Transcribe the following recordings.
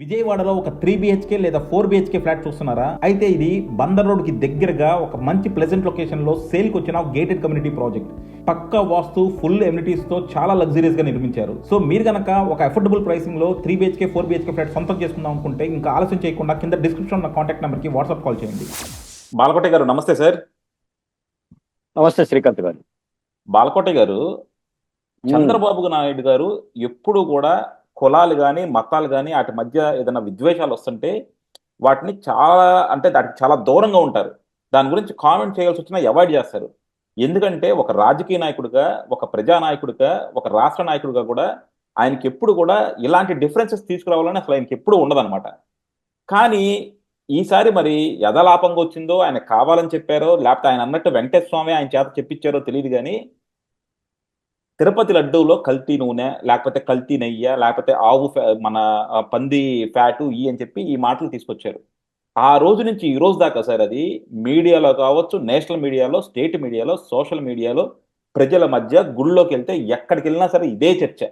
విజయవాడలో ఒక three BHK లేదా ఫోర్ బిహెచ్కే ఫ్లాట్ చూస్తున్నారా? అయితే ఇది బందర్ రోడ్కి దగ్గరగా ఒక మంచి ప్లెజెంట్ లొకేషన్లో సేల్కి వచ్చిన గేటెడ్ కమ్యూనిటీ ప్రాజెక్ట్ పక్కా వాస్తు ఫుల్ ఎమ్యూనిటీస్తో చాలా లగ్జరీస్గా నిర్మించారు. సో మీరు గనక ఒక affordable ప్రైసింగ్లో three BHK four BHK flat సొంతం చేసుకుందాం అనుకుంటే ఇంకా ఆలస్యం చేయకుండా కింద డిస్క్రిప్షన్ ఉన్న కాంటాక్ట్ నెంబర్కి వాట్సాప్ కాల్ చేయండి. బాలకోట గారు నమస్తే సార్. నమస్తే శ్రీకాంత్ గారు. బాలకోట గారు చంద్రబాబు నాయుడు గారు ఎప్పుడు కూడా కులాలు కానీ మతాలు కానీ వాటి మధ్య ఏదైనా విద్వేషాలు వస్తుంటే వాటిని చాలా అంటే దానికి చాలా దూరంగా ఉంటారు. దాని గురించి కామెంట్ చేయాల్సి వచ్చినా అవాయిడ్ చేస్తారు. ఎందుకంటే ఒక రాజకీయ నాయకుడిగా ఒక ప్రజానాయకుడిగా ఒక రాష్ట్ర నాయకుడిగా కూడా ఆయనకి ఎప్పుడు కూడా ఇలాంటి డిఫరెన్సెస్ తీసుకురావాలని అసలు ఆయనకి ఎప్పుడు ఉండదన్నమాట. కానీ ఈసారి మరి యథలాపంగా వచ్చిందో ఆయన కావాలని చెప్పారో లేకపోతే ఆయన అన్నట్టు వెంకటేశ్వర స్వామి ఆయన చేత చెప్పించారో తెలియదు కానీ తిరుపతి లడ్డూలో కల్తీ నూనె లేకపోతే కల్తీ నెయ్యి లేకపోతే ఆవు ఫ్యా- మన పంది ఫ్యాటు ఈ అని చెప్పి ఈ మాటలు తీసుకొచ్చారు. ఆ రోజు నుంచి ఈ రోజు దాకా సార్ అది మీడియాలో కావచ్చు నేషనల్ మీడియాలో స్టేట్ మీడియాలో సోషల్ మీడియాలో ప్రజల మధ్య గుళ్ళోకి వెళ్తే ఎక్కడికి వెళ్ళినా సరే ఇదే చర్చ.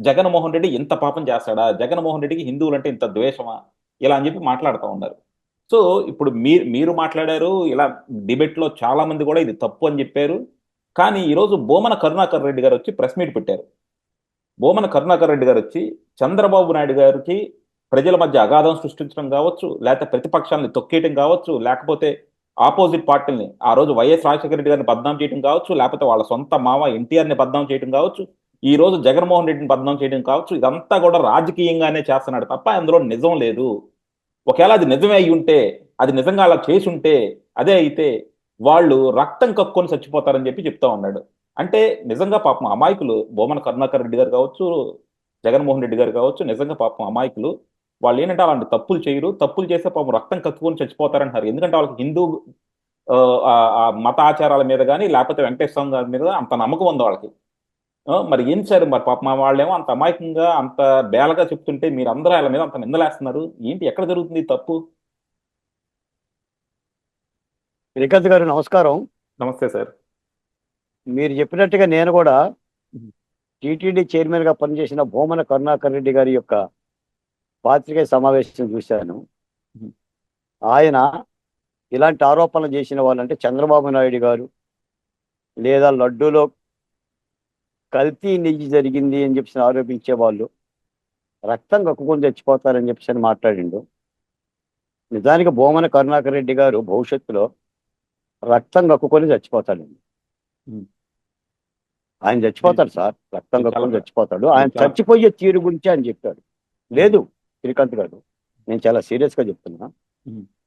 జగన్మోహన్ రెడ్డి ఇంత పాపం చేస్తాడా? జగన్మోహన్ రెడ్డికి హిందువులంటే ఇంత ద్వేషమా? ఇలా అని చెప్పి మాట్లాడుతూ ఉన్నారు. సో ఇప్పుడు మీరు మీరు మాట్లాడారు ఇలా డిబేట్లో చాలా మంది కూడా ఇది తప్పు అని చెప్పారు. కానీ ఈరోజు బోమన కరుణాకర్ రెడ్డి గారు వచ్చి ప్రెస్ మీట్ పెట్టారు. బోమన కరుణాకర్ రెడ్డి గారు వచ్చి చంద్రబాబు నాయుడు గారికి ప్రజల మధ్య అగాధం సృష్టించడం కావచ్చు లేకపోతే ప్రతిపక్షాలని తొక్కేయటం కావచ్చు లేకపోతే ఆపోజిట్ పార్టీని ఆ రోజు వైఎస్ రాజశేఖర రెడ్డి గారిని బద్నాం చేయడం కావచ్చు లేకపోతే వాళ్ళ సొంత మామ ఎన్టీఆర్ని బద్నాం చేయడం కావచ్చు ఈ రోజు జగన్మోహన్ రెడ్డిని బద్నాం చేయడం కావచ్చు ఇదంతా కూడా రాజకీయంగానే చేస్తున్నాడు తప్ప అందులో నిజం లేదు. ఒకవేళ అది నిజమే అయి ఉంటే అది నిజంగా అలా చేసి ఉంటే అదే అయితే వాళ్ళు రక్తం కక్కుని చచ్చిపోతారని చెప్పి చెప్తా ఉన్నాడు. అంటే నిజంగా పాపం అమాయకులు బొమ్మన కరుణాకర్ రెడ్డి గారు కావచ్చు జగన్మోహన్ రెడ్డి గారు కావచ్చు నిజంగా పాపం అమాయకులు వాళ్ళు ఏంటంటే అలాంటి తప్పులు చేయరు. తప్పులు చేస్తే పాపం రక్తం కక్కుని చచ్చిపోతారంటారు. ఎందుకంటే వాళ్ళకి హిందూ ఆ, మత ఆచారాల మీద కానీ లేకపోతే వెంకటేశ్వర స్వామి గారి మీద అంత నమ్మకం ఉంది వాళ్ళకి. మరి ఏం సార్ మరి పాప మా వాళ్ళేమో అంత అమాయకంగా అంత బేలగా చెప్తుంటే మీరు అందరూ వాళ్ళ మీద అంత నిందలేస్తున్నారు. ఏంటి? ఎక్కడ జరుగుతుంది తప్పు? శ్రీకాంత్ గారు నమస్కారం నమస్తే సార్ మీరు చెప్పినట్టుగా నేను కూడా. టీటీడీ చైర్మన్గా పనిచేసిన భూమన కరుణాకర్ రెడ్డి గారి యొక్క పాత్రికేయ సమావేశం చూశాను. ఆయన ఇలాంటి ఆరోపణలు చేసిన వాళ్ళంటే చంద్రబాబు నాయుడు గారు లేదా లడ్డూలో కల్తీ నెయ్యి జరిగింది అని చెప్పి ఆరోపించే వాళ్ళు రక్తం కక్కుకొని చచ్చిపోతారని చెప్పేసి అని మాట్లాడిండు నిజానికి భూమన కరుణాకర్ రెడ్డి గారు భవిష్యత్తులో రక్తం కక్కుకొని చచ్చిపోతాడండి. ఆయన చచ్చిపోతాడు సార్ రక్తం చాలా- చచ్చిపోతాడు. ఆయన చచ్చిపోయే తీరు గురించి ఆయన చెప్పాడు. లేదు శ్రీకాంత్ గారు నేను చాలా సీరియస్గా చెప్తున్నా.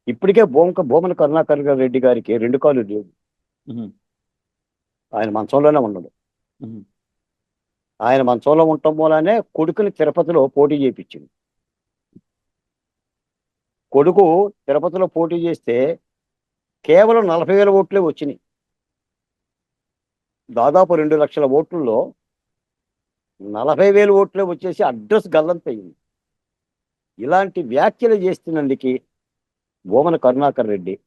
ఇప్పటికే భూమక భూమన కరుణాకర్ రెడ్డి గారికి రెండు కాళ్ళు లేవు. ఆయన మంచంలోనే ఉన్నాడు. ఆయన మంచంలో ఉండటం మూలనే కొడుకుని తిరుపతిలో పోటీ చేయించింది కొడుకు తిరుపతిలో పోటీ చేస్తే కేవలం నలభై వేల ఓట్లే వచ్చినాయి. దాదాపు రెండు లక్షల ఓట్లలో నలభై వేల ఓట్లే వచ్చేసి అడ్రస్ గల్లంతయింది. ఇలాంటి వ్యాఖ్యలు చేస్తున్నందుకు భూమన కరుణాకర్ రెడ్డి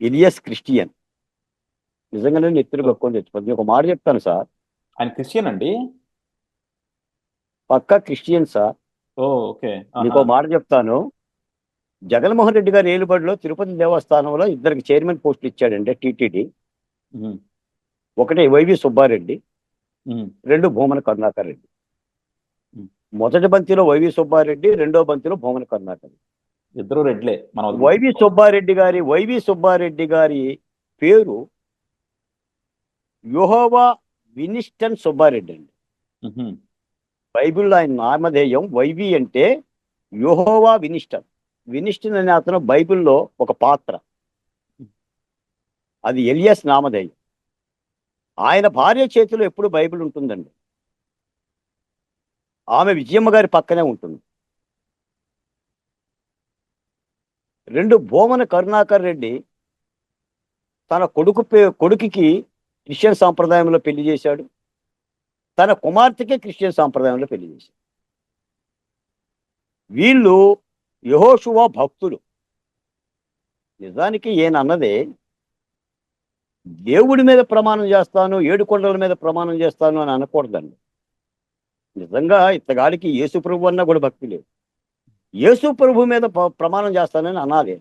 ఇలియస్ క్రిస్టియన్ నిజంగానే నెత్తురు కక్కుని తెచ్చిపోతుంది ఒక మాట చెప్తాను సార్. ఆయన క్రిస్టియన్ అండి? పక్కా క్రిస్టియన్ సార్. ఓకే. మీకు ఒక మాట చెప్తాను. జగన్మోహన్ రెడ్డి గారి ఏలుబడిలో తిరుపతి దేవస్థానంలో ఇద్దరికి చైర్మన్ పోస్టులు ఇచ్చాడండి టీటీడీ. ఒకటి వైవి సుబ్బారెడ్డి. రెండు భూమన కరుణాకర్ రెడ్డి. మొదటి బంతిలో వైవి సుబ్బారెడ్డి రెండో బంతిలో భూమన కరుణాకర్ రెడ్డి. ఇద్దరు రెడ్లే. మన. వైవి సుబ్బారెడ్డి గారి వైవి సుబ్బారెడ్డి గారి పేరు యుహోవా వినిస్టన్ సుబ్బారెడ్డి అండి. బైబిల్లో ఆయన నామధేయం వైవి అంటే యుహోవా వినిస్టన్ వినిస్టన్ అనే అతను బైబిల్లో ఒక పాత్ర. అది ఎలియస్ నామధేయం. ఆయన భార్య చేతిలో ఎప్పుడు బైబిల్ ఉంటుందండి. ఆమె విజయమ్మ గారి పక్కనే ఉంటుంది. రెండు భూమన కరుణాకర్ రెడ్డి తన కొడుకు కొడుకుకి క్రిస్టియన్ సాంప్రదాయంలో పెళ్ళి చేశాడు. తన కుమార్తెకే క్రిస్టియన్ సాంప్రదాయంలో పెళ్ళి చేశాడు. వీళ్ళు యహోషువ భక్తులు నిజానికి ఈయన అన్నదే దేవుడి మీద ప్రమాణం చేస్తాను ఏడు కొండల మీద ప్రమాణం చేస్తాను అని అనకూడదండి. నిజంగా ఇతగాడికి యేసు ప్రభు అన్నా కూడా భక్తి లేదు. యేసు ప్రభు మీద ప్రమాణం చేస్తానని అనాలి.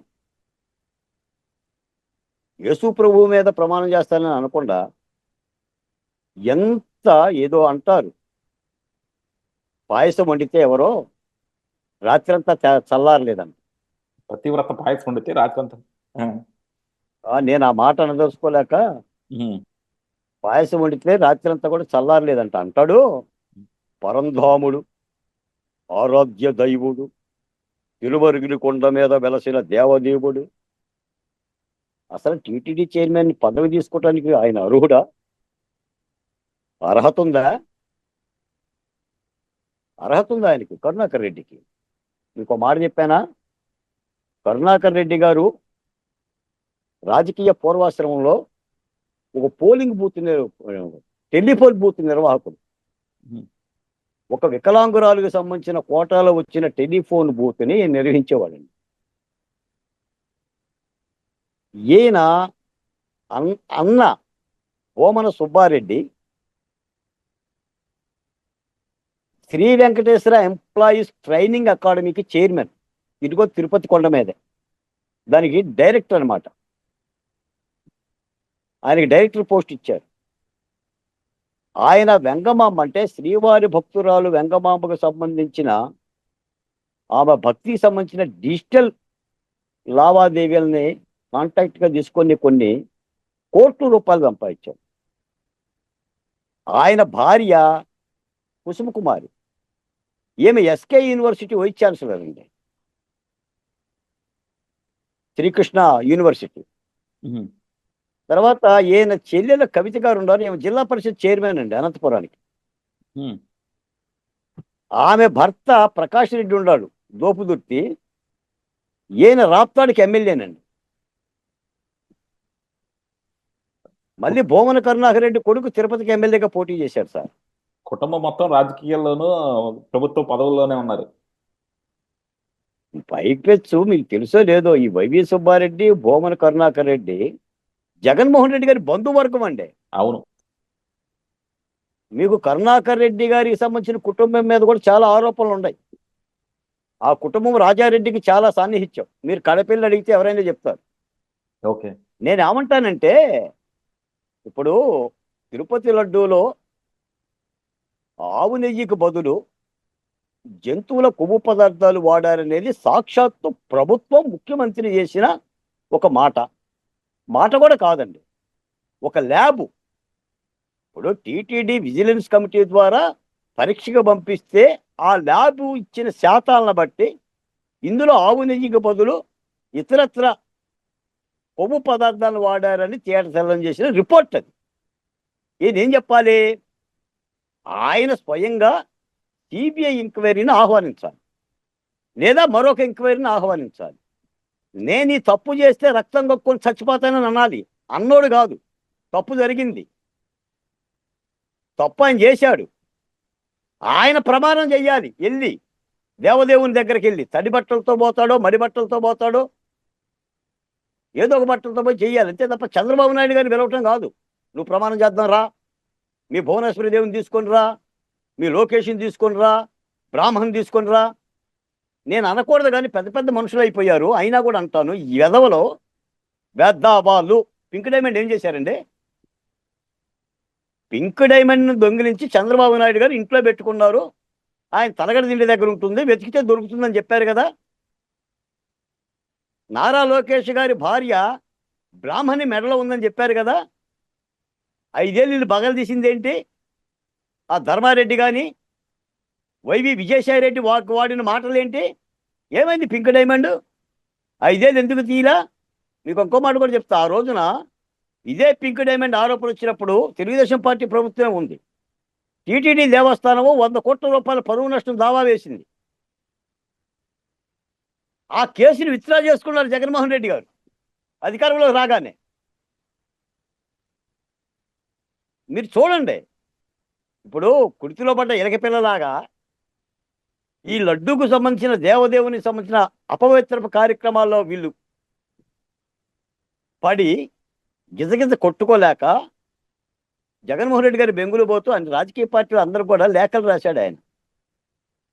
యేసు ప్రభు మీద ప్రమాణం చేస్తానని అనకుండా ఎంత ఏదో అంటారు. పాయసం వండితే ఎవరో రాత్రంతా చ- చల్లారలేదంట. పతివ్రత పాయసం వండితే రాత్రంతా. నేను ఆ మాట అనదలుచుకోలేక. పాయసం వండితే రాత్రంతా కూడా చల్లారలేదంట. అంటాడు పరంధాముడు ఆరాధ్య దైవుడు తిరువరుగురి కొండ మీద వెలసిన దేవదేవుడు. అసలు టీటీడీ చైర్మన్ పదవి తీసుకోవటానికి ఆయన అర్హుడా? అర్హత ఉందా? అర్హత ఉందా ఆయనకి? కరుణాకర్ రెడ్డికి? మీకు మాట చెప్పానా? కరుణాకర్ రెడ్డి గారు రాజకీయ పూర్వాశ్రమంలో ఒక పోలింగ్ బూత్ టెలిఫోన్ బూత్ నిర్వాహకుడు. ఒక వికలాంగురాలకు సంబంధించిన కోటాలో వచ్చిన టెలిఫోన్ బూత్ని నిర్వహించేవాడండి. ఈయన అన్- అన్న ఓమన సుబ్బారెడ్డి శ్రీ వెంకటేశ్వర ఎంప్లాయీస్ ట్రైనింగ్ అకాడమీకి చైర్మన్ ఇదిగో తిరుపతి కొండ మీదే. దానికి డైరెక్టర్ అన్నమాట. ఆయనకి డైరెక్టర్ పోస్ట్ ఇచ్చారు. ఆయన వెంగమాంబ అంటే శ్రీవారి భక్తురాలు వెంగమాంబకు సంబంధించిన ఆమె భక్తికి సంబంధించిన డిజిటల్ లావాదేవీలని కాంటాక్ట్గా తీసుకొని కొన్ని కోట్ల రూపాయలు సంపాదించారు. ఆయన భార్య కుసుమ కుమారి ఈమె ఎస్కే యూనివర్సిటీ వైస్ ఛాన్సలర్ అండి? శ్రీకృష్ణ యూనివర్సిటీ. తర్వాత ఈయన చెల్లెల కవిత గారు ఉన్నారు. ఈమె జిల్లా పరిషత్ చైర్మన్ అండి అనంతపురానికి. ఆమె భర్త ప్రకాష్ రెడ్డి ఉన్నాడు దోపుదుర్తి ఈయన రాప్తాడికి ఎమ్మెల్యేనండి మళ్ళీ భోమన కరుణాకర్ రెడ్డి కొడుకు తిరుపతికి ఎమ్మెల్యేగా పోటీ చేశారు సార్. కుటుంబం మొత్తం రాజకీయాల్లోనూ ప్రభుత్వ పదవుల్లోనే ఉన్నారు. పైపెచ్చు మీకు తెలుసో లేదో ఈ వైవి సుబ్బారెడ్డి భోమన కరుణాకర్ రెడ్డి జగన్మోహన్ రెడ్డి గారి బంధువర్గం అండి. అవును. మీకు కరుణాకర్ రెడ్డి గారికి సంబంధించిన కుటుంబం మీద కూడా చాలా ఆరోపణలు ఉన్నాయి. ఆ కుటుంబం రాజారెడ్డికి చాలా సాన్నిహిత్యం. మీరు కడపిల్లి అడిగితే ఎవరైనా చెప్తారు. ఓకే. నేను ఏమంటానంటే ఇప్పుడు తిరుపతి లడ్డూలో ఆవు నెయ్యికి బదులు జంతువుల కొవ్వు పదార్థాలు వాడారనేది సాక్షాత్తు ప్రభుత్వం ముఖ్యమంత్రి చేసిన ఒక మాట. మాట కూడా కాదండి. ఒక ల్యాబ్. ఇప్పుడు టీటీడీ విజిలెన్స్ కమిటీ ద్వారా పరీక్షకు పంపిస్తే ఆ ల్యాబ్ ఇచ్చిన శాతాలను బట్టి ఇందులో ఆవు నెయ్యికి బదులు ఇతరత్ర కొవ్వు పదార్థాలు వాడారని తేటతెల్లం చేసిన రిపోర్ట్ అది. ఇది ఏం చెప్పాలి? ఆయన స్వయంగా సిబిఐ ఎంక్వైరీని ఆహ్వానించాలి. లేదా మరొక ఎంక్వైరీని ఆహ్వానించాలి. నేను ఈ తప్పు చేస్తే రక్తం కక్కుని చచ్చిపోతానని అనాలి. అన్నోడు కాదు. తప్పు జరిగింది. తప్పు ఆయన చేశాడు. ఆయన ప్రమాణం చెయ్యాలి. వెళ్ళి దేవదేవుని దగ్గరికి వెళ్ళి తడి బట్టలతో పోతాడో మడి బట్టలతో పోతాడో ఏదో ఒక బట్టలతో పోయి చెయ్యాలి. అంతే తప్ప చంద్రబాబు నాయుడు గారిని పిలవటం కాదు. నువ్వు ప్రమాణం చేద్దాం రా. మీ భువనేశ్వరి దేవుని తీసుకొని రా మీ లోకేషన్ తీసుకొని రా బ్రాహ్మణ్ తీసుకొని రా నేను అనకూడదు కానీ పెద్ద పెద్ద మనుషులు అయిపోయారు. అయినా కూడా అంటాను ఈ ఎదవలో వాళ్ళు పింక్ డైమండ్ ఏం చేశారండి? పింక్ డైమండ్ను దొంగిలించి చంద్రబాబు నాయుడు గారు ఇంట్లో పెట్టుకున్నారు. ఆయన తలగడ తిండి దగ్గర ఉంటుంది వెతికితే దొరుకుతుందని చెప్పారు కదా. నారా లోకేష్ గారి భార్య బ్రాహ్మణి మెడలో ఉందని చెప్పారు కదా. ఐదేళ్ళు వీళ్ళు బగలు తీసింది ఏంటి? ఆ ధర్మారెడ్డి కానీ వైవి విజయసాయి రెడ్డి వాడు వాడిన మాటలు ఏంటి? ఏమైంది పింక్ డైమండ్? ఐదేళ్ళు ఎందుకు తీయలా మీకు ఇంకో మాట కూడా చెప్తా. ఆ రోజున ఇదే పింక్ డైమండ్ ఆరోపణ వచ్చినప్పుడు తెలుగుదేశం పార్టీ ప్రభుత్వమే ఉంది. టీటీడీ దేవస్థానము వంద కోట్ల రూపాయల పరువు నష్టం దావా వేసింది. ఆ కేసుని విత్డ్రా చేసుకున్నారు జగన్మోహన్ రెడ్డి గారు. అధికారంలోకి రాగానే. మీరు చూడండి. ఇప్పుడు కుర్తిలో పడ్డ ఎలక పిల్లలాగా ఈ లడ్డూకు సంబంధించిన దేవదేవునికి సంబంధించిన అపవిత్రపు కార్యక్రమాల్లో వీళ్ళు పడి గిజగిజ కొట్టుకోలేక జగన్మోహన్ రెడ్డి గారి బెంగులు పోతూ ఆయన రాజకీయ పార్టీలు అందరూ కూడా లేఖలు రాశాడు ఆయన.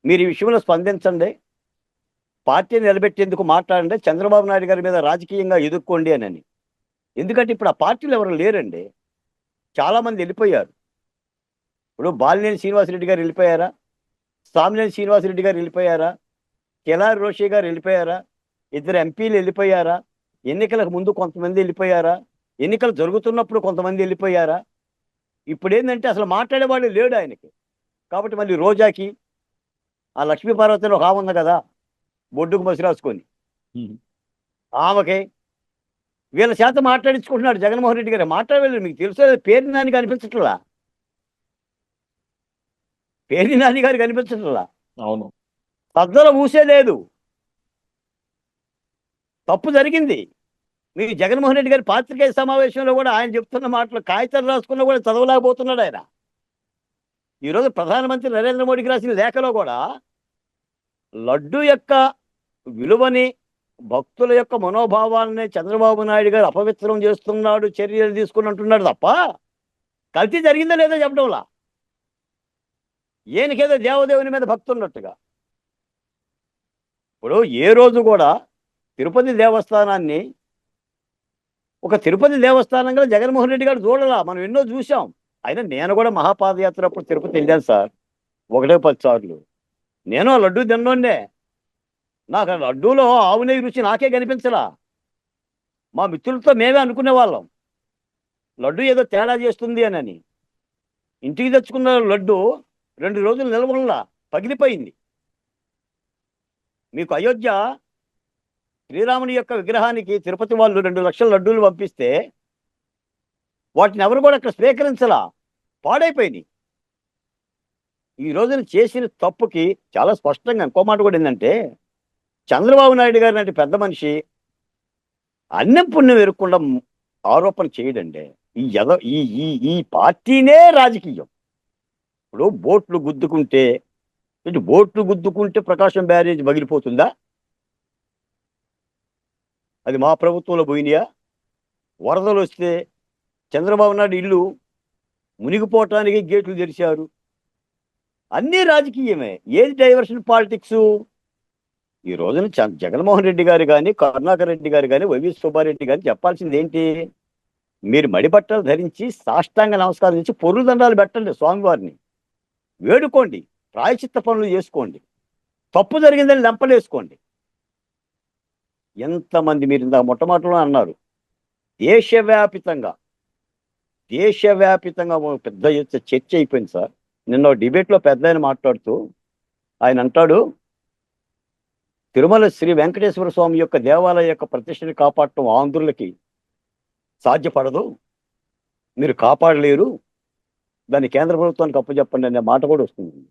మీరు ఈ విషయంలో స్పందించండి. పార్టీని నిలబెట్టేందుకు మాట్లాడండి. చంద్రబాబు నాయుడు గారి మీద రాజకీయంగా ఎదుర్కోండి అని. ఎందుకంటే ఇప్పుడు ఆ పార్టీలు ఎవరు లేరండి. చాలా మంది వెళ్ళిపోయారు. ఇప్పుడు బాలినేని శ్రీనివాసరెడ్డి గారు వెళ్ళిపోయారా? సామినేని శ్రీనివాసరెడ్డి గారు వెళ్ళిపోయారా? కెలారి రోషి గారు వెళ్ళిపోయారా? ఇద్దరు ఎంపీలు వెళ్ళిపోయారా? ఎన్నికలకు ముందు కొంతమంది వెళ్ళిపోయారా? ఎన్నికలు జరుగుతున్నప్పుడు కొంతమంది వెళ్ళిపోయారా? ఇప్పుడు ఏంటంటే అసలు మాట్లాడేవాడు లేడు ఆయనకి. కాబట్టి మళ్ళీ రోజాకి ఆ లక్ష్మీ పార్వతిలో ఒక ఆమె ఉంది కదా బొడ్డుకు మసి రాసుకొని. ఆమెకి వీళ్ళ చేత మాట్లాడించుకుంటున్నాడు జగన్మోహన్ రెడ్డి గారు. మాట్లాడలేదు. మీకు తెలుసు పేరు నాని కనిపించట్లా పేరు నాని గారు కనిపించట్లా అవును. సద్దల ఊసే లేదు. తప్పు జరిగింది. మీరు జగన్మోహన్ రెడ్డి గారి పాత్రికేయ సమావేశంలో కూడా ఆయన చెప్తున్న మాటలు కాగితాలు రాసుకున్నా కూడా చదవలేకపోతున్నాడు ఆయన. ఈరోజు ప్రధానమంత్రి నరేంద్ర మోడీకి రాసిన లేఖలో కూడా లడ్డు యొక్క విలువని భక్తుల యొక్క మనోభావాలని చంద్రబాబు నాయుడు గారు అపవిత్రం చేస్తున్నాడు చర్యలు తీసుకుని అంటున్నాడు తప్ప కల్తీ జరిగిందా లేదా చెప్పడంలా? ఈయనకేదో దేవదేవుని మీద భక్తి ఉన్నట్టుగా ఇప్పుడు ఏ రోజు కూడా తిరుపతి దేవస్థానాన్ని ఒక తిరుపతి దేవస్థానంగా జగన్మోహన్ రెడ్డి గారు చూడలా. మనం ఎన్నో చూసాం అయినా నేను కూడా మహాపాదయాత్ర అప్పుడు తిరుపతి వెళ్ళాను సార్. ఒకటే పది సార్లు. నేను ఆ లడ్డు తిన్నోండే నాకు లడ్డూలో ఆవు నెయ్యి రుచి నాకే కనిపించలా. మా మిత్రులతో మేమే అనుకునే వాళ్ళం. లడ్డు ఏదో తేడా చేస్తుంది అని ఇంటికి తెచ్చుకున్న లడ్డు రెండు రోజులు నిలవలా పగిలిపోయింది. మీకు అయోధ్య శ్రీరాముని యొక్క విగ్రహానికి తిరుపతి వాళ్ళు రెండు లక్షల లడ్డూలు పంపిస్తే వాటిని ఎవరు కూడా అక్కడ స్వీకరించలా. పాడైపోయినాయి. ఈ రోజున చేసిన తప్పుకి చాలా స్పష్టంగా ఇంకో మాట కూడా ఏంటంటే చంద్రబాబు నాయుడు గారు లాంటి పెద్ద మనిషి అన్నం పుణ్యం ఎరుక్కుండా ఆరోపణ చేయడండి. ఈ ఎద ఈ ఈ ఈ పార్టీనే రాజకీయం. ఇప్పుడు బోట్లు గుద్దుకుంటే ఇటు బోట్లు గుద్దుకుంటే ప్రకాశం బ్యారేజ్ పగిలిపోతుందా అది మా ప్రభుత్వంలో పోయినాయా? వరదలు వస్తే చంద్రబాబు నాయుడు ఇల్లు మునిగిపోవటానికి గేట్లు తెరిచారు. అన్నీ రాజకీయమే. ఏది డైవర్షన్ పాలిటిక్స్? ఈ రోజున జగన్మోహన్ రెడ్డి గారు కానీ కరుణాకర్ రెడ్డి గారు కానీ వైవి సుబ్బారెడ్డి గారు చెప్పాల్సింది ఏంటి? మీరు మడిబట్టలు ధరించి సాష్టాంగ నమస్కారం చేసి పొరుగు దండాలు పెట్టండి స్వామివారిని. వేడుకోండి. ప్రాయచిత్త పనులు చేసుకోండి. తప్పు జరిగిందని లెంపలేసుకోండి ఎంతమంది మీరు ఇందాక మొట్టమొదటిలో అన్నారు. దేశవ్యాపితంగా దేశవ్యాపితంగా పెద్ద చర్చ అయిపోయింది సార్. నిన్న డిబేట్లో పెద్ద ఆయన మాట్లాడుతూ ఆయన అంటాడు తిరుమల శ్రీ వెంకటేశ్వర స్వామి యొక్క దేవాలయ యొక్క ప్రతిష్టని కాపాడటం ఆంధ్రులకి సాధ్యపడదు. మీరు కాపాడలేరు. దాన్ని కేంద్ర ప్రభుత్వానికి అప్పచెప్పండి అనే మాట కూడా వస్తుంది.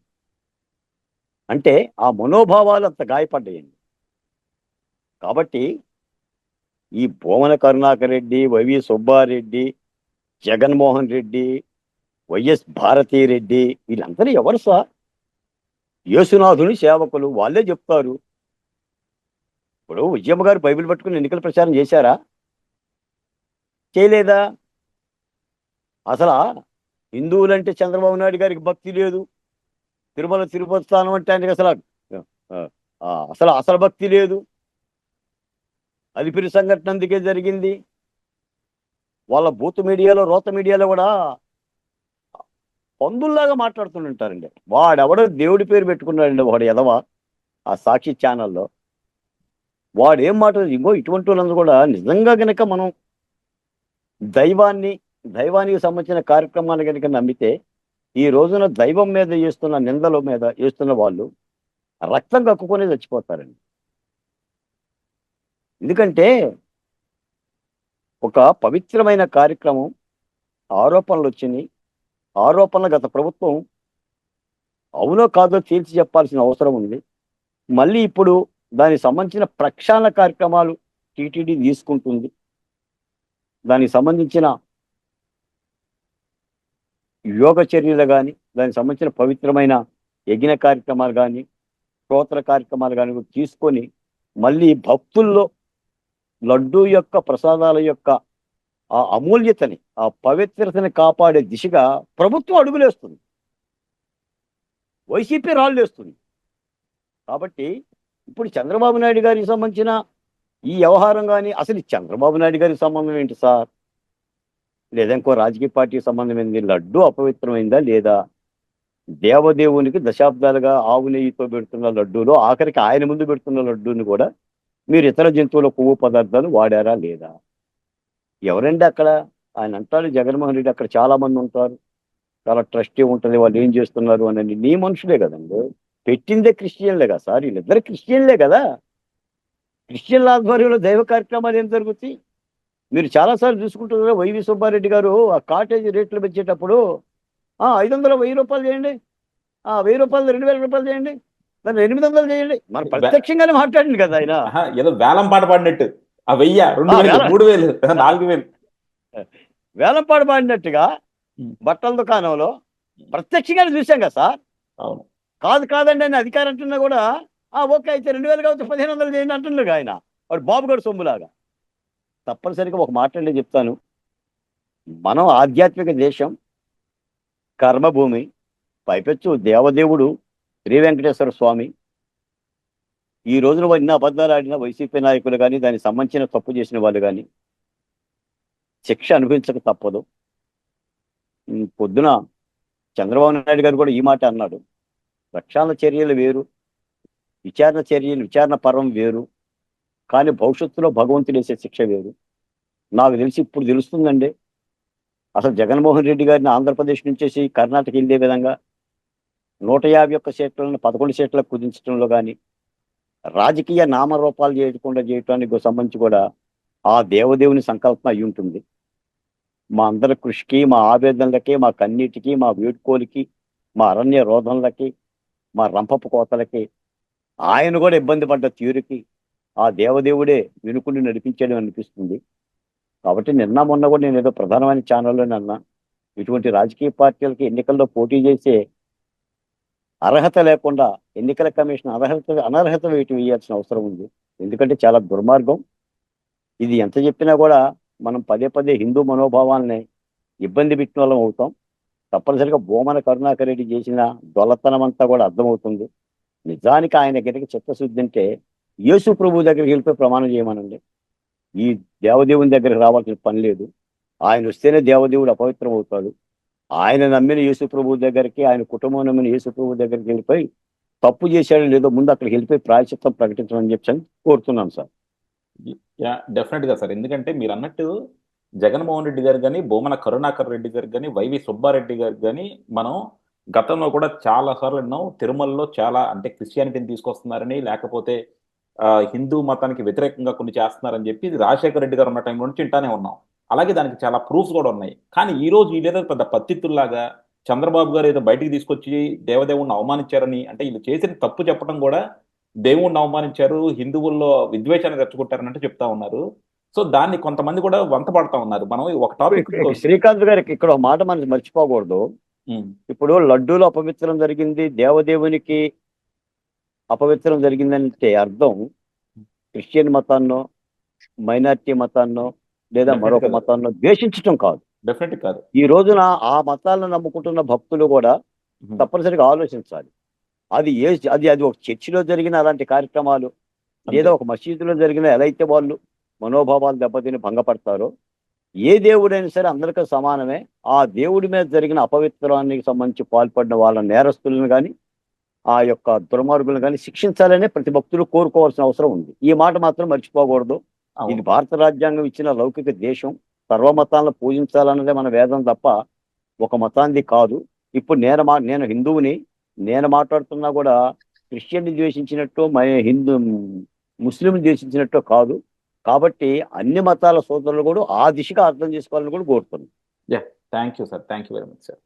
అంటే ఆ మనోభావాలు అంత గాయపడ్డాయండి. కాబట్టి ఈ భువన కరుణాకర్ రెడ్డి వైవి సుబ్బారెడ్డి జగన్మోహన్ రెడ్డి వైఎస్ భారతీ రెడ్డి వీళ్ళందరూ ఎవరు సార్? యేసునాథుని సేవకులు వాళ్ళే చెప్తారు. ఇప్పుడు ఉద్యమ గారు బైబిల్ పట్టుకుని ఎన్నికల ప్రచారం చేశారా? చేయలేదా? అసలు హిందువులంటే చంద్రబాబు నాయుడు గారికి భక్తి లేదు. తిరుమల తిరుపతి స్థానం అంటే ఆయనకి అసలు అసలు అసలు భక్తి లేదు. అలిపిరి సంఘటన అందుకే జరిగింది. వాళ్ళ బూత్ మీడియాలో రోత మీడియాలో కూడా పందుల్లాగా మాట్లాడుతుంటారండి వాడెవడో దేవుడి పేరు పెట్టుకున్నాడండి వాడు ఎదవ ఆ సాక్షి ఛానల్లో. వాడు ఏం మాట్లాడు ఇంకో ఇటువంటి వాళ్ళందరూ కూడా నిజంగా గనక మనం దైవాన్ని దైవానికి సంబంధించిన కార్యక్రమాలు కనుక నమ్మితే ఈ రోజున దైవం మీద చేస్తున్న నిందల మీద చేస్తున్న వాళ్ళు రక్తం కక్కుకొని చచ్చిపోతారండి. ఎందుకంటే ఒక పవిత్రమైన కార్యక్రమం ఆరోపణలు వచ్చినాయి. ఆరోపణలు గత ప్రభుత్వం అవునో కాదో తీర్చి చెప్పాల్సిన అవసరం ఉంది. మళ్ళీ ఇప్పుడు దానికి సంబంధించిన ప్రక్షాళన కార్యక్రమాలు టీటీడీ తీసుకుంటుంది. దానికి సంబంధించిన యోగ చర్యలు కానీ దానికి సంబంధించిన పవిత్రమైన యజ్ఞ కార్యక్రమాలు కానీ స్తోత్ర కార్యక్రమాలు కానీ తీసుకొని మళ్ళీ భక్తుల్లో లడ్డు యొక్క ప్రసాదాల యొక్క ఆ అమూల్యతని ఆ పవిత్రతని కాపాడే దిశగా ప్రభుత్వం అడుగులేస్తుంది వైసీపీ రాళ్ళేస్తుంది కాబట్టి ఇప్పుడు చంద్రబాబు నాయుడు గారికి సంబంధించిన ఈ వ్యవహారం కానీ అసలు చంద్రబాబు నాయుడు గారికి సంబంధం ఏంటి సార్? లేదా ఇంకో రాజకీయ పార్టీకి సంబంధమైంది లడ్డు అపవిత్రమైందా లేదా? దేవదేవునికి దశాబ్దాలుగా ఆవు నెయ్యితో పెడుతున్న లడ్డూలో ఆఖరికి ఆయన ముందు పెడుతున్న లడ్డూని కూడా మీరు ఇతర జంతువుల కొవ్వు పదార్థాలు వాడారా లేదా? ఎవరండి అక్కడ? ఆయన అంటాడు జగన్మోహన్ రెడ్డి అక్కడ చాలా మంది ఉంటారు. చాలా ట్రస్టీ ఉంటుంది వాళ్ళు ఏం చేస్తున్నారు అని నీ మనుషులే కదండి. పెట్టిందే క్రిస్టియన్లే కదా సార్? వీళ్ళిద్దరు క్రిస్టియన్లే కదా? క్రిస్టియన్ల ఆధ్వర్యంలో దైవ కార్యక్రమాలు ఏం జరుగుతాయి? మీరు చాలాసార్లు చూసుకుంటున్నారు వైవి సుబ్బారెడ్డి గారు ఆ కాటేజీ రేట్లు పెంచేటప్పుడు ఆ, ఐదు వందలు వెయ్యి రూపాయలు చేయండి. ఆ వెయ్యి రూపాయలు రెండు వేల రూపాయలు చేయండి. దాన్ని ఎనిమిది వందలు చేయండి. మన ప్రత్యక్షంగానే మాట్లాడింది కదా ఆయన. ఏదో వేలం పాట పాడినట్టు. ఆ వెయ్య రెండు వేలు వేలం. మూడు వేలు నాలుగు వేలు. వేలంపాడు పాడినట్టుగా ఉం. బట్టల దుకాణంలో ప్రత్యక్షంగానే చూసాం కదా సార్? అవును. కాదు కాదండి అని అధికారం అంటున్నా కూడా ఆ ఓకే అయితే రెండు వేలు కావచ్చు పదిహేను వందలు చేయండి అంటున్నారు ఆయన. వాడు బాబు గారు సొమ్ములాగా. తప్పనిసరిగా ఒక మాట అండి చెప్తాను. మనం ఆధ్యాత్మిక దేశం కర్మభూమి పైపెచ్చు దేవదేవుడు శ్రీ వెంకటేశ్వర స్వామి. ఈ రోజున ఎన్ని అబద్ధాలు ఆడిన వైసీపీ నాయకులు కానీ దానికి సంబంధించిన తప్పు చేసిన వాళ్ళు కానీ శిక్ష అనుభవించక తప్పదు. పొద్దున చంద్రబాబు నాయుడు గారు కూడా ఈ మాట అన్నాడు. రక్షణ చర్యలు వేరు విచారణ చర్యలు విచారణ పర్వం వేరు కానీ భవిష్యత్తులో భగవంతుడు వేసే శిక్ష వేరు. నాకు తెలిసి ఇప్పుడు తెలుస్తుందండి. అసలు జగన్మోహన్ రెడ్డి గారిని ఆంధ్రప్రదేశ్ నుంచేసి కర్ణాటక వెళ్ళే విధంగా నూట యాభై ఒక్క సీట్లను పదకొండు సీట్లకు కుదించడంలో కానీ రాజకీయ నామరూపాలు చేయకుండా చేయటానికి సంబంధించి కూడా ఆ దేవదేవుని సంకల్పం అయి ఉంటుంది. మా అందరి కృషికి మా ఆవేదనలకి మా కన్నీటికి మా వేడుకోలికి మా అరణ్య రోధనలకి మా రంపపు కోతలకి ఆయన కూడా ఇబ్బంది పడ్డ తీరుకి ఆ దేవదేవుడే వినుకుని నడిపించడం అనిపిస్తుంది. కాబట్టి నిన్న మొన్న కూడా నేను ఏదో ప్రధానమైన ఛానల్లో అన్నా. ఇటువంటి రాజకీయ పార్టీలకి ఎన్నికల్లో పోటీ చేసే అర్హత లేకుండా ఎన్నికల కమిషన్ అర్హత అనర్హత వేయటం వేయాల్సిన అవసరం ఉంది. ఎందుకంటే చాలా దుర్మార్గం. ఇది ఎంత చెప్పినా కూడా మనం పదే పదే హిందూ మనోభావాల్ని ఇబ్బంది పెట్టిన వాళ్ళం అవుతాం. తప్పనిసరిగా భూమన కరుణాకర్ రెడ్డి చేసిన దొలతనం అంతా కూడా అర్థమవుతుంది. నిజానికి ఆయన గిటక చిత్తశుద్ధి అంటే యేసు ప్రభు దగ్గరికి వెళ్ళిపోయి ప్రమాణం చేయమనండి. ఈ దేవదేవుని దగ్గరికి రావాల్సిన పని లేదు. ఆయన వస్తేనే దేవదేవుడు అపవిత్రం అవుతాడు ఆయన నమ్మిన యేసు ప్రభు దగ్గరికి ఆయన కుటుంబం నమ్మిన యేసు ప్రభు దగ్గరికి వెళ్ళిపోయి తప్పు చేశాడో లేదో ముందు అక్కడికి వెళ్ళిపోయి ప్రాయచిత్తం ప్రకటించమని చెప్పి కోరుతున్నాను సార్. Yeah sir. ఎందుకంటే మీరు అన్నట్టు జగన్మోహన్ రెడ్డి గారు కానీ బొమ్మన కరుణాకర్ రెడ్డి గారు కానీ వైవి సుబ్బారెడ్డి గారు కానీ మనం గతంలో కూడా చాలా సార్లు విన్నాం తిరుమలలో చాలా అంటే క్రిస్టియానిటీని తీసుకొస్తున్నారని లేకపోతే ఆ, హిందూ మతానికి వ్యతిరేకంగా కొన్ని చేస్తున్నారని చెప్పి రాజశేఖర రెడ్డి గారు ఉన్న టైం నుంచి వింటానే ఉన్నాం. అలాగే దానికి చాలా ప్రూఫ్స్ కూడా ఉన్నాయి. కానీ ఈ రోజు వీళ్ళేదో పెద్ద పత్తిత్తుల్లాగా చంద్రబాబు గారు ఏదో బయటికి తీసుకొచ్చి దేవదేవుణ్ణి అవమానించారని అంటే వీళ్ళు చేసిన తప్పు చెప్పడం కూడా దేవుణ్ణి అవమానించారు హిందువుల్లో విద్వేషాన్ని తెచ్చుకుంటారని అంటే చెప్తా ఉన్నారు. సో దాన్ని కొంతమంది కూడా వంత పడతా ఉన్నారు. మనం ఒక టాపిక్ శ్రీకాంత్ గారికి ఇక్కడ ఒక మాట మనం మర్చిపోకూడదు. ఇప్పుడు లడ్డూలో అపవిత్రం జరిగింది దేవదేవునికి అపవిత్రం జరిగిందంటే అర్థం క్రిస్టియన్ మతాన్నో మైనారిటీ మతాన్నో లేదా మరొక మతాన్నో ద్వేషించటం కాదు. డెఫినెట్ కాదు. ఈ రోజున ఆ మతాలను నమ్ముకుంటున్న భక్తులు కూడా. తప్పనిసరిగా ఆలోచించాలి. అది ఏ అది అది ఒక చర్చిలో జరిగిన అలాంటి కార్యక్రమాలు లేదా ఒక మసీదులో జరిగిన ఎలా అయితే వాళ్ళు మనోభావాలు దెబ్బతిని భంగపడతారో ఏ దేవుడైనా సరే అందరికీ సమానమే. ఆ దేవుడి మీద జరిగిన అపవిత్రానికి సంబంధించి పాల్పడిన వాళ్ళ నేరస్తులను కానీ ఆ యొక్క దుర్మార్గులను కానీ శిక్షించాలనే ప్రతి భక్తులు కోరుకోవాల్సిన అవసరం ఉంది. ఈ మాట మాత్రం మర్చిపోకూడదు. ఇది భారత రాజ్యాంగం ఇచ్చిన లౌకిక దేశం సర్వమతాలను పూజించాలన్నదే మన వేదం తప్ప ఒక మతాంది కాదు. ఇప్పుడు నేను మా నేను హిందువుని నేను మాట్లాడుతున్నా కూడా క్రిస్టియన్ని ద్వేషించినట్టు మై హిందూ ముస్లింని ద్వేషించినట్టు కాదు. కాబట్టి అన్ని మతాల సోదరులు కూడా ఆ దిశగా అర్థం చేసుకోవాలని కూడా కోరుతున్నాను thank you sir thank you very much sir